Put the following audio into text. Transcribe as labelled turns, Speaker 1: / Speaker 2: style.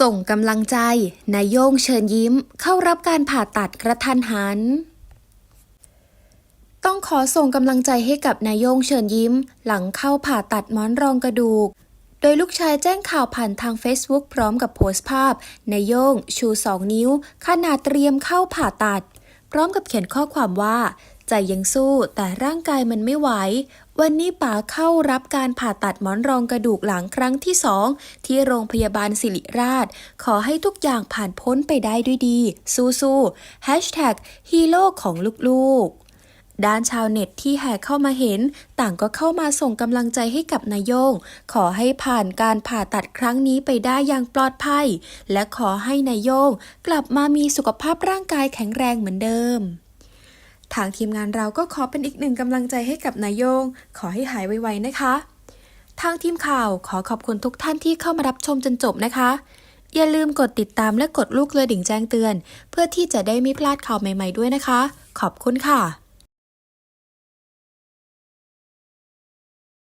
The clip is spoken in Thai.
Speaker 1: ส่งกำลังใจนายโย่งเชิญยิ้มเข้ารับการผ่าตัดกระทันหัน ต้องขอส่งกำลังใจให้กับนายโย่งเชิญยิ้ม หลังเข้าผ่าตัดหมอนรองกระดูก โดยลูกชายแจ้งข่าวผ่านทาง Facebook พร้อมกับโพสต์ภาพนายโย่งชู 2 นิ้วขนาดเตรียมเข้าผ่าตัด พร้อมกับเขียนข้อความว่า ใจยังสู้แต่ร่างกายมันไม่ไหว วันนี้ป๋าเข้ารับการผ่าตัดหมอนรองกระดูกหลังครั้งที่สองที่โรงพยาบาลศิริราช ขอให้ทุกอย่างผ่านพ้นไปได้ด้วยดี สู้ๆ Hashtag ฮีโร่ของลูกๆด้านชาวเน็ตที่แห่เข้ามาเห็น ต่างก็เข้ามาส่งกำลังใจให้กับนายโยง ขอให้ผ่านการผ่าตัดครั้งนี้ไปได้อย่างปลอดภัย และขอให้นายโยง กลับมามีสุขภาพร่างกายแข็งแรงเหมือนเดิม ทางทีมงานเราก็ขอเป็นอีกหนึ่งกำลังใจให้กับนายโยง ขอให้หายไวๆนะคะ ทางทีมข่าวขอขอบคุณทุกท่านที่เข้ามารับชมจนจบนะคะ อย่าลืมกดติดตามและกดลูกเรือดิ่งแจ้งเตือน เพื่อที่จะได้ไม่พลาดข่าวใหม่ ๆด้วยนะคะ ขอบคุณค่ะ